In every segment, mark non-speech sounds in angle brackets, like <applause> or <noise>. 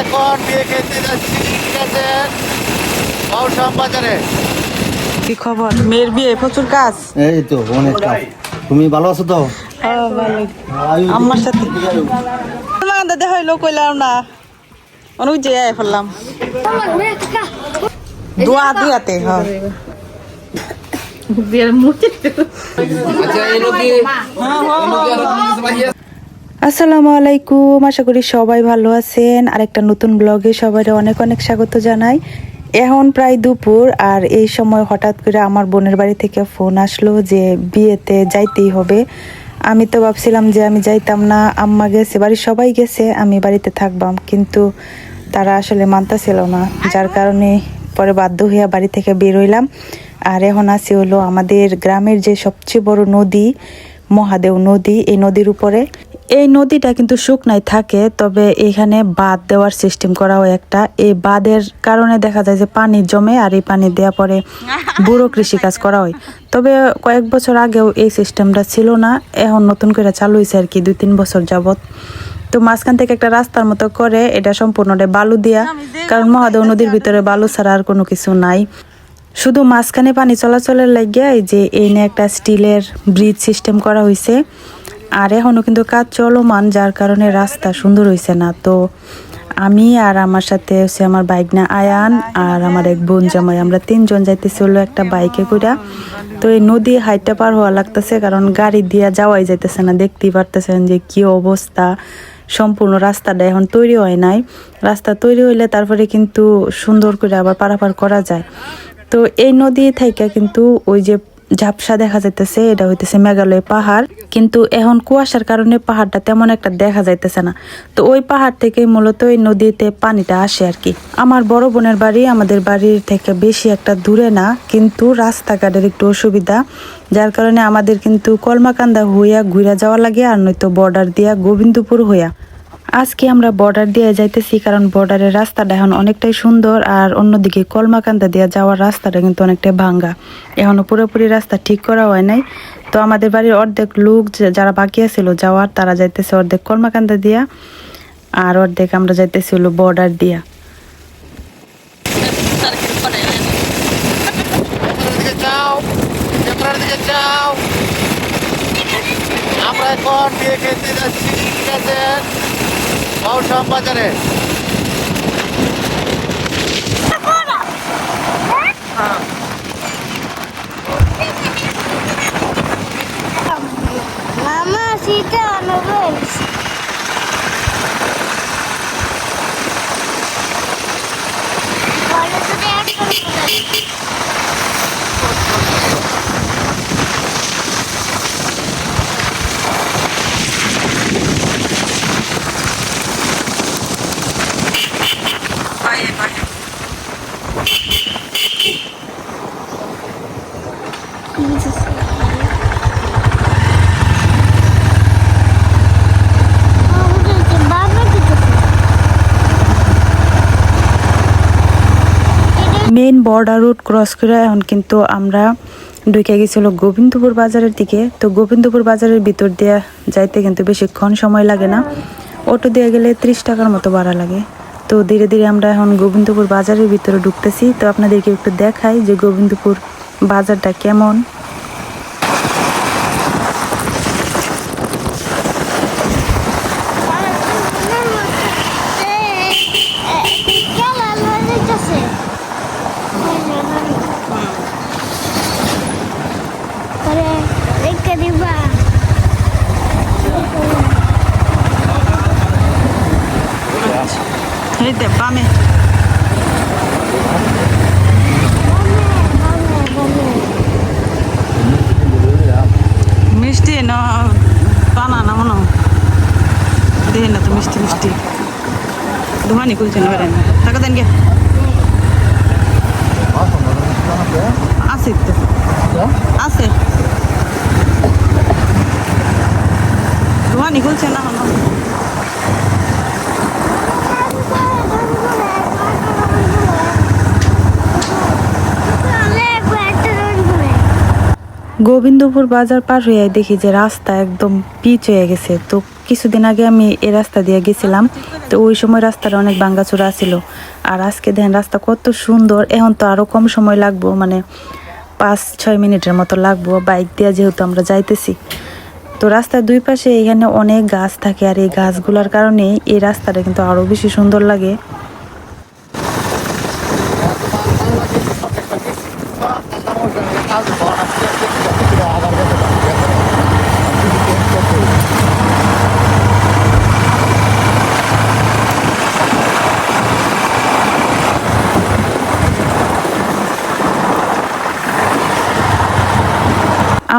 এখন বিয়ে খেতে যাচ্ছি ঠিক আছে? বাউসাম বাজারে। কি খবর? মেয়ের বিয়ে প্রচুর কাজ। এই তো অনেক কাজ। তুমি ভালো আছো তো? আমার সাথে তোমার দেখা হইল কইলাম না। অনেক যে আয় ফেললাম। দোয়া দিয়াতে হ্যাঁ। আসসালামু আলাইকুম, আশা করি সবাই ভালো আছেন। আর একটা নতুন ব্লগে সবাই অনেক অনেক স্বাগত জানাই। এখন প্রায় দুপুর আর এই সময় হঠাৎ করে আমার বোনের বাড়ি থেকে ফোন আসলো যে বিয়েতে যাইতেই হবে। আমি তো ভাবছিলাম যে আমি যাইতাম না, আম্মা গেছে, বাড়ির সবাই গেছে, আমি বাড়িতে থাকবাম, কিন্তু তারা আসলে মানতেছিল না, যার কারণে পরে বাধ্য হইয়া বাড়ি থেকে বের হইলাম। আর এখন আসি হলো আমাদের গ্রামের যে সবচেয়ে বড় নদী, মহাদেও নদী, এই নদীর উপরে। এই নদীটা কিন্তু শুকনায় থাকে তবে এখানে বাঁধ দেওয়ার সিস্টেম করা হয় একটা। এই বাঁধের কারণে দেখা যায় যে পানি জমে আর এই পানি দেওয়া পরে বুড়ো কৃষিকাজ করা হয়। তবে কয়েক বছর আগেও এই সিস্টেমটা ছিল না এখন নতুন করে চালু হয়েছে আর কি দুই তিন বছর যাবত তো মাঝখান থেকে একটা রাস্তার মতো করে এটা সম্পূর্ণটা বালু দিয়া কারণ মহাদেব নদীর ভিতরে বালু ছাড়া আর কোনো কিছু নাই। শুধু মাঝখানে পানি চলাচলের লাগিয়া যে এই নিয়ে একটা স্টিলের ব্রিজ সিস্টেম করা হয়েছে আর এখনও কিন্তু কাজ চলমান, যার কারণে রাস্তা সুন্দর হয়েছে না। তো আমি আর আমার সাথে হচ্ছে আমার বাইক না, আয়ান আর আমার এক বোন জামাই, আমরা তিনজন যাইতেছি হলো একটা বাইকে করে তো এই নদী হাইটটা পার হওয়া লাগতেছে, কারণ গাড়ি দিয়া যাওয়াই যাইতেছে না। দেখতেই পারতেছেন যে কি অবস্থা। সম্পূর্ণ রাস্তাটা এখন তৈরি হয় নাই। রাস্তা তৈরি হইলে তারপরে কিন্তু সুন্দর করে আবার পারাপার করা যায়। তো এই নদী থেকে কিন্তু ওই যে ঝাপসা দেখা যাইতেছে, এটা হইতেছে মেঘালয় পাহাড়। কিন্তু এখন কুয়াশার কারণে পাহাড়টা তেমন একটা দেখা যাইতেছে না। তো ওই পাহাড় থেকে মূলত এই নদীতে পানিটা আসে আর কি। আমার বড় বোনের বাড়ি আমাদের বাড়ির থেকে বেশি একটা দূরে না, কিন্তু রাস্তাঘাটের একটু অসুবিধা। যার কারণে আমাদের কিন্তু কলমাকান্দা হইয়া ঘুরা যাওয়া লাগে আর নয়তো বর্ডার দিয়া গোবিন্দপুর হইয়া। আজকে আমরা বর্ডার দিয়ে যাইতেছি, কারণ বর্ডারের রাস্তাটা এখন অনেকটাই সুন্দর আর অন্যদিকে কলমাকান্দা দিয়ে যাওয়ার রাস্তাটা কিন্তু অনেকটাই ভাঙ্গা। এখনও পুরোপুরি রাস্তা ঠিক করা হয় নাই। তো আমাদের বাড়ির অর্ধেক লোক যারা বাকি আছিল যাওয়ার, তারা যাইতেছে অর্ধেক কলমাকান্দা দিয়া আর অর্ধেক আমরা যাইতেছি হলো বর্ডার দিয়া। আমরা এখন খেতে যাচ্ছি, ঠিক আছে? বাউসাম বাজারে Mama, Sita, novels. কলেজে এক করে বাবা দিকে মেইন বর্ডার রুট ক্রস করে এখন কিন্তু আমরা ঢুকে গেছিল গোবিন্দপুর বাজারের দিকে। তো গোবিন্দপুর বাজারের ভিতর দিয়ে যাইতে কিন্তু বেশিক্ষণ সময় লাগে না। অটো দিয়ে গেলে ত্রিশ টাকার মতো ভাড়া লাগে। তো ধীরে ধীরে আমরা এখন গোবিন্দপুর বাজারের ভিতরে ঢুকতেছি। তো আপনাদেরকে একটু দেখাই যে গোবিন্দপুর বাজারটা কেমন। বামে মিষ্টি না পানা না মনে দেখে না তো মিষ্টি মিষ্টি। ধোয়ানি খুলছে না বেড়ায় না টাকা দেন গে। আছে তো। আছে। ধোয়ানি খুলছে না গোবিন্দপুর বাজার পার হয়ে দেখি যে রাস্তা একদম পিচ হয়ে গেছে। তো কিছুদিন আগে আমি এই রাস্তা দিয়ে গেছিলাম, তো ওই সময় রাস্তাটা অনেক ভাঙ্গাচোরা ছিল আর আজকে দেখেন রাস্তা কত সুন্দর, এখন তো আরও কম সময় লাগবো মানে পাঁচ, ছয় মিনিটের মতো লাগবো বাইক দিয়ে যেহেতু আমরা যাইতেছি। তো রাস্তার দুই পাশে এখানে অনেক গাছ থাকে আর এই গাছগুলোর কারণে এই রাস্তাটা কিন্তু আরও বেশি সুন্দর লাগে।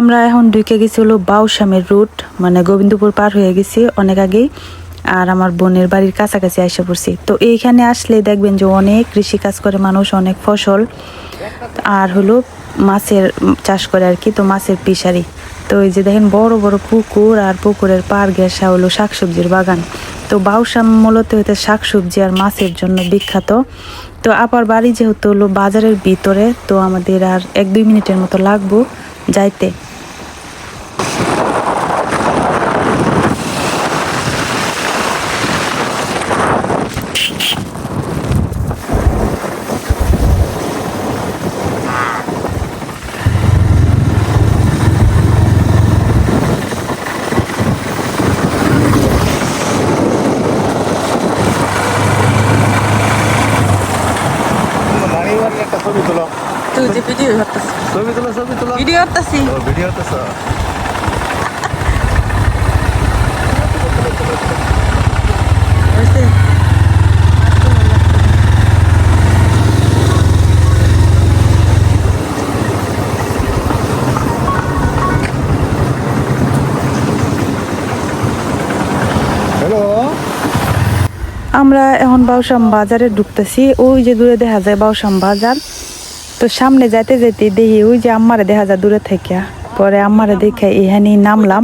আমরা এখন ঢুকে গেছি হলো বাউসামের রুট মানে গোবিন্দপুর পার হয়ে গেছি অনেক আগেই, আর আমার বোনের বাড়ির কাছাকাছি এসে পড়ছি। তো এইখানে আসলে দেখবেন যে অনেক কৃষি কাজ করে মানুষ, অনেক ফসল, আর হলো মাছের চাষ করে আর কি, তো মাছের পিসারি। তো এই যে দেখেন বড় বড় পুকুর আর পুকুরের পার ঘেঁষা হলো শাকসবজির বাগান। তো বাউসাম মূলত হতে শাকসবজি আর মাছের জন্য বিখ্যাত। তো আপার বাড়ি যেহেতু হলো বাজারের ভিতরে, তো আমাদের আর এক দুই মিনিটের মতো লাগবো যাইতে দাঁড়িয়ে একটা ছবি তুলো তুই যে ভিডিও করতেছিস ছবি তুলো ছবি ভিডিও করতেছি? ভিডিও আমরা এখন বাউসাম বাজারে ঢুকতেছি। ওই যে দূরে দেখা যায় বাউসাম বাজার। তো সামনে যাইতে যেতে দেখি ওই যে আম্মারে দেখা যায় দূরে থেকে। পরে আম্মারে দেখে এখানেই নামলাম।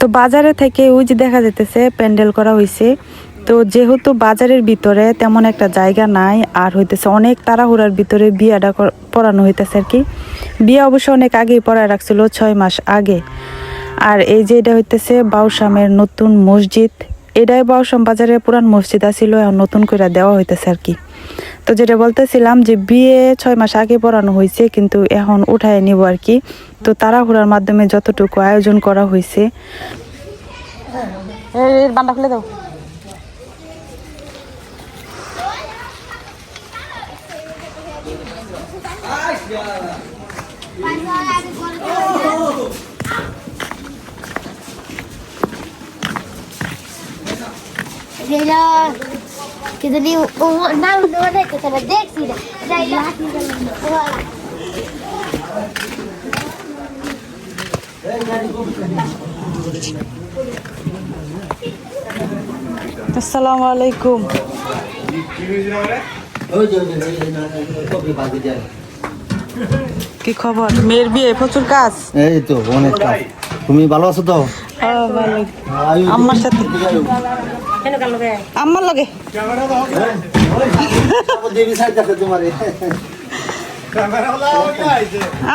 তো বাজারে থেকে ওই যে দেখা যেতেছে প্যান্ডেল করা হয়েছে তো যেহেতু বাজারের ভিতরে তেমন একটা জায়গা নাই, আর হইতেছে অনেক তাড়াহুড়ার ভিতরে বিয়াটা পড়ানো হইতেছে আর কি। বিয়ে অবশ্য অনেক আগেই পড়ায় রাখছিল, ছয় মাস আগে। আর এই যে এটা হইতেছে বাউসামের নতুন মসজিদ, এটাই বাউসাম বাজারে পুরান মসজিদ আছিল, এখন নতুন করে দেওয়া হইতেছে আর কি। তো যেটা বলতেছিলাম যে বিয়ে ছয় মাস আগে পড়ানো হয়েছে কিন্তু এখন উঠায় নিব আর কি। তো তাড়াহুড়ার মাধ্যমে যতটুকু আয়োজন করা হয়েছে বান্ডা খুলে দাও। যেটা কিন্তু নি ও না উঠে দেখতে তাহলে দেখছি না যাই লাঠি আসসালামু আলাইকুম কি খবর? মেয়ের বিয়ে প্রচুর কাজ? এই তো অনেক কাজ। তুমি ভালো আছো তো? আম্মার সাথে আম্মার লগে।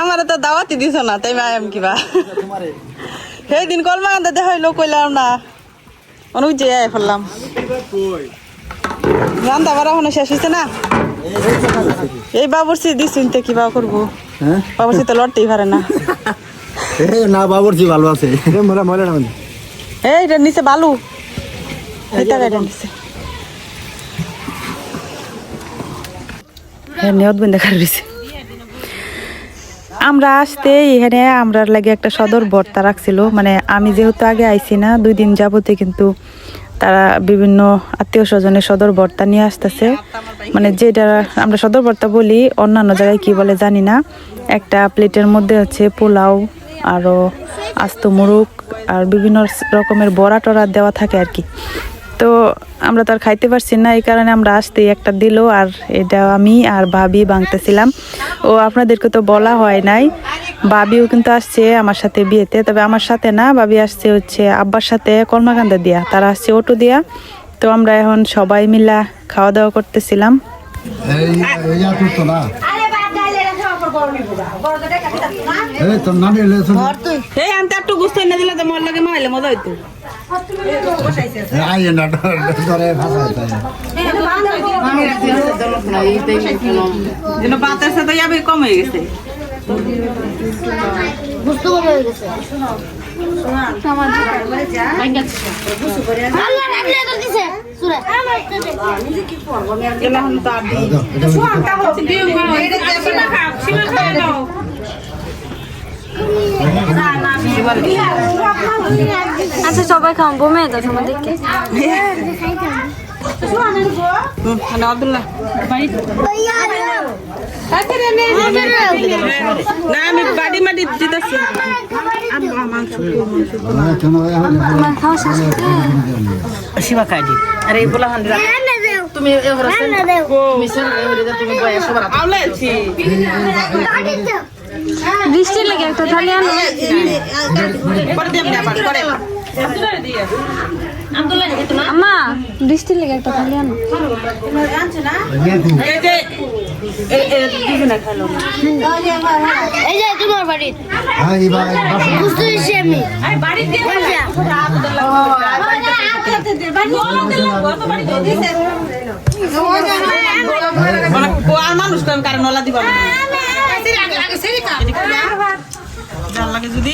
আমার তো দাওয়াতি দিছ না তাই আয়াম কিবা। সেই দিন কলমা আনতে দেখা হইল কইলাম না। অনুজ যে ফেললাম। বাড়া হনো শেষ হয়েছে না? এই বাবুরসি দিছুন তো কিবা করব? হ্যাঁ? বাবুরসি তো লড়তেই পারে না। <laughs> না ভালো আছে। মোলা ময়লা না এই এটা নিচে বালু। এটা এটা নিচে। হ্যাঁ বন্ধ আমরা আসতে এখানে আমরা লাগে একটা সদর বর্তা রাখছিল। মানে আমি যেহেতু আগে আইছি না দুই দিন যাবতে কিন্তু তারা বিভিন্ন আত্মীয় স্বজনের সদর বর্তা নিয়ে আসতেছে। মানে যেটা আমরা সদর বর্তা বলি, অন্যান্য জায়গায় কি বলে জানি না। একটা প্লেটের মধ্যে হচ্ছে পোলাও আরও আস্ত মুরুক আর বিভিন্ন রকমের বড়া টরা দেওয়া থাকে আর কি। তো আমরা তো আর খাইতে পারছি না, এই কারণে আমরা আসতেই একটা দিল আর এটা আমি আর ভাবি ভাঙতেছিলাম ও আপনাদেরকে তো বলা হয় নাই, ভাবিও কিন্তু আসছে আমার সাথে বিয়েতে, তবে আমার সাথে না, ভাবি আসছে হচ্ছে আব্বার সাথে কলমাকান্দা দিয়া, তারা আসছে অটো দিয়া। তো আমরা এখন সবাই মিলা খাওয়া দাওয়া করতেছিলাম এই না আনতে একটু গুস্ত এনে দিলে তো মোর লাগে মাইলে মজা হইতো। না ধরে যেন বাতের সাথে যাবে কম গেছে। বুঝতে কমে গেছে। আচ্ছা সবাই খাও বমে তো তোমাদেরকে। আব্দুল্লাহ না আমি কেন তোমার খাওয়া শেষ শিবা খাইদি আরে বলা হান্ডি তুমি তুমি আউলেছি লেগে একটা থালি আনো। আম্মা বৃষ্টি লেগে একটা থালি আনো এই যে এই এই দুজনে খাইলো এই যে তোমার বাড়ি হ্যাঁ বুঝতে আমি মানে মানুষ কারণ ওলা দিবা যদি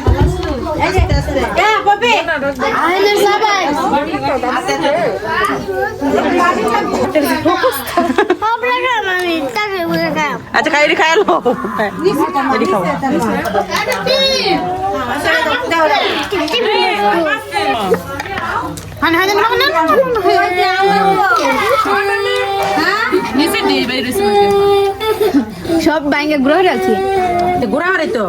আচ্ছা খাই খাই লো এডি খাও হান হান খাব না সব ব্যাঙ্গে গ্রহ রাখছি মারে তো?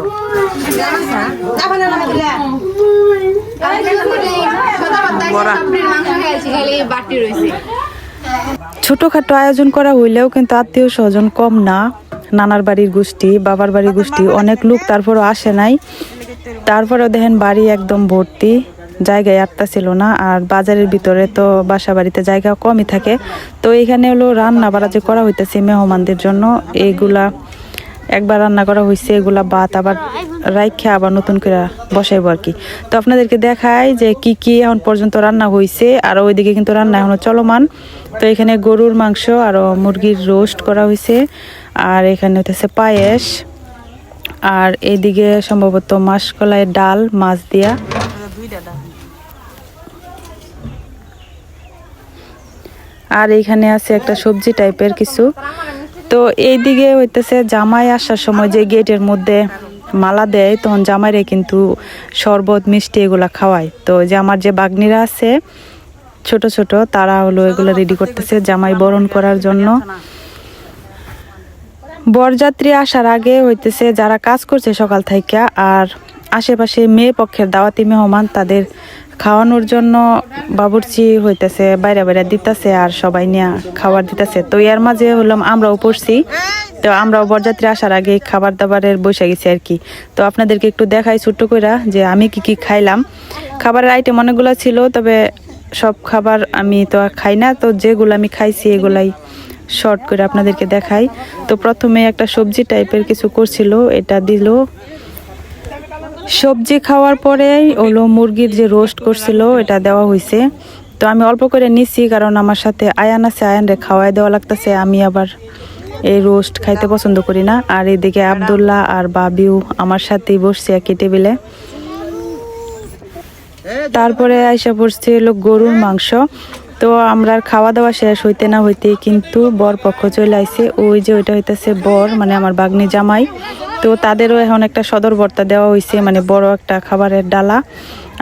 ছোটোখাটো আয়োজন করা হইলেও কিন্তু আত্মীয় স্বজন কম না। নানার বাড়ির গোষ্ঠী, বাবার বাড়ির গোষ্ঠী, অনেক লোক তারপরও আসে নাই। তারপরেও দেখেন বাড়ি একদম ভর্তি, জায়গায় আটটা ছিল না, আর বাজারের ভিতরে তো বাসা বাড়িতে জায়গা কমই থাকে। তো এখানে হলো রান্না বাড়া যে করা হইতেছে মেহমানদের জন্য এইগুলা একবার রান্না করা হয়েছে এগুলা ভাত আবার রাইখে আবার নতুন করে বসাইবো আর কি। তো আপনাদেরকে দেখাই যে কি কি এখন পর্যন্ত রান্না হয়েছে আর ওইদিকে কিন্তু রান্না এখনও চলমান। তো এখানে গরুর মাংস আর মুরগির রোস্ট করা হয়েছে আর এখানে হতেছে পায়েস। আর এইদিকে সম্ভবত মাসকলাইয়ের ডাল, মাছ দিয়া। আর এইখানে আছে একটা সবজি টাইপের কিছু। তো এইদিকে হইতেছে জামাই আসার সময় যে গেটের মধ্যে মালা দেয়, তখন জামাইরে কিন্তু শরবত, মিষ্টি এগুলা খাওয়ায়। তো যে আমার যে বাগনিরা আছে, ছোট ছোট, তারা হলো এগুলো রেডি করতেছে জামাই বরণ করার জন্য। বরযাত্রী আসার আগে হইতেছে যারা কাজ করছে সকাল থেকে, আর আশেপাশে মেয়ে পক্ষের দাওয়াতি মেহমান, তাদের খাওয়ানোর জন্য বাবুর্চি হইতেছে, বাইরে বাইরে দিতেছে আর সবাই নিয়ে খাবার দিতেছে। তো এর মাঝে হলাম আমরাও পড়ছি। তো আমরাও বরযাত্রী আসার আগে খাবার দাবারের বসে গেছি আর কি। তো আপনাদেরকে একটু দেখাই ছোট্ট কইরা যে আমি কি কি খাইলাম। খাবারের আইটেম অনেকগুলো ছিল, তবে সব খাবার আমি তো আর খাই না। তো যেগুলো আমি খাইছি এগুলাই শর্ট করে আপনাদেরকে দেখাই। তো প্রথমে একটা সবজি টাইপের কিছু করছিল, এটা দিল। সবজি খাওয়ার পরে হলো মুরগির যে রোস্ট করছিল, এটা দেওয়া হয়েছে তো আমি অল্প করে নিছি, কারণ আমার সাথে আয়ান আছে, আয়ানরে খাওয়াই দেওয়া লাগতেছে। আমি আবার এই রোস্ট খাইতে পছন্দ করি না। আর এদিকে আবদুল্লাহ আর বাবিও আমার সাথেই বসছে একই টেবিলে তারপরে আইসা পড়ছে হলো গরুর মাংস। তো আমরা খাওয়া দাওয়া শেষ হইতে না হইতে কিন্তু বর পক্ষ চলে আইছে। ওই যে ওইটা হইতেছে বর মানে আমার বাগনি জামাই। তো তাদেরও এখন একটা সদর বর্তা দেওয়া হয়েছে মানে বড় একটা খাবারের ডালা।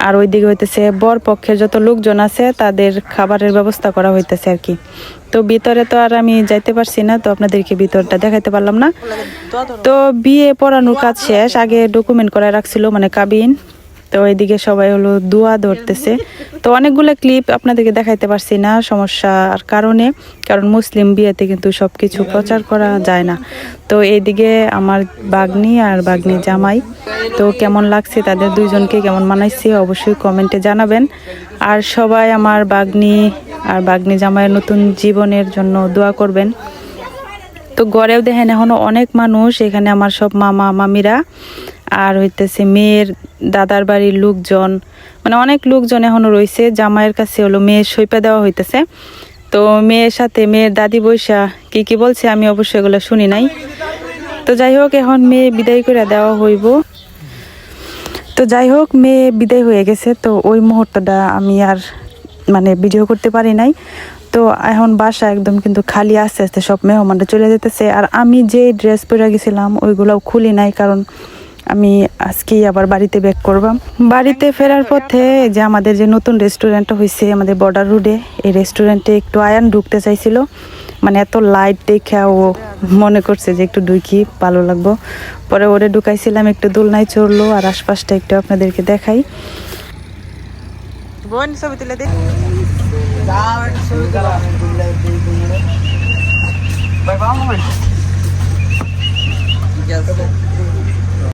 আর ওইদিকে হইতেছে বর পক্ষের যত লোকজন আছে, তাদের খাবারের ব্যবস্থা করা হইতেছে আর কি। তো ভিতরে তো আর আমি যাইতে পারছি না, তো আপনাদেরকে ভিতরটা দেখাইতে পারলাম না। তো বিয়ে পড়ানোর কাজ শেষ, আগে ডকুমেন্ট করা রাখছিল মানে কাবিন। তো এইদিকে সবাই হলো দোয়া ধরতেছে। তো অনেকগুলো ক্লিপ আপনাদেরকে দেখাইতে পারছি না সমস্যার কারণে, কারণ মুসলিম বিয়েতে কিন্তু সব কিছু প্রচার করা যায় না। তো এইদিকে আমার বাগনি আর বাগনি জামাই, তো কেমন লাগছে তাদের দুইজনকে কেমন মানাইছে অবশ্যই কমেন্টে জানাবেন। আর সবাই আমার বাগনি আর বাগনি জামাইয়ের নতুন জীবনের জন্য দোয়া করবেন। তো গড়েও দেখেন এখনও অনেক মানুষ, এখানে আমার সব মামা, মামিরা। আর হইতেছে মেয়ের দাদার বাড়ির লোকজন মানে অনেক লোকজন এখনও রয়েছে জামাইয়ের কাছে হলো মেয়ের সইপা দেওয়া হইতেছে। তো মেয়ের সাথে মেয়ের দাদি বৈশা কি কি বলছে আমি অবশ্যই এগুলো শুনি নাই। তো যাই হোক, এখন মেয়ে বিদায় করে দেওয়া হইব। তো যাই হোক, মেয়ে বিদায় হয়ে গেছে। তো ওই মুহূর্তটা আমি আর মানে ভিডিও করতে পারি নাই। তো এখন বাসা একদম কিন্তু খালি আস্তে আস্তে সব মেহমানরা চলে যেতেছে। আর আমি যে ড্রেস পরে গেছিলাম, ওইগুলোও খুলি নাই কারণ আমি আজকেই আবার বাড়িতে ব্যাক করবাম। বাড়িতে ফেরার পথে যে আমাদের যে নতুন রেস্টুরেন্টটা হয়েছে আমাদের বর্ডার রোডে এই রেস্টুরেন্টে একটু আয়ান ঢুকতে চাইছিল। মানে এত লাইট দেখে ও মনে করছে যে একটু ঢুকি, ভালো লাগবো। পরে ওরে ঢুকাইছিলাম, একটু দোলনায় চড়লো আর আশপাশটা একটু আপনাদেরকে দেখাই। ছবি তুলে Bye-bye.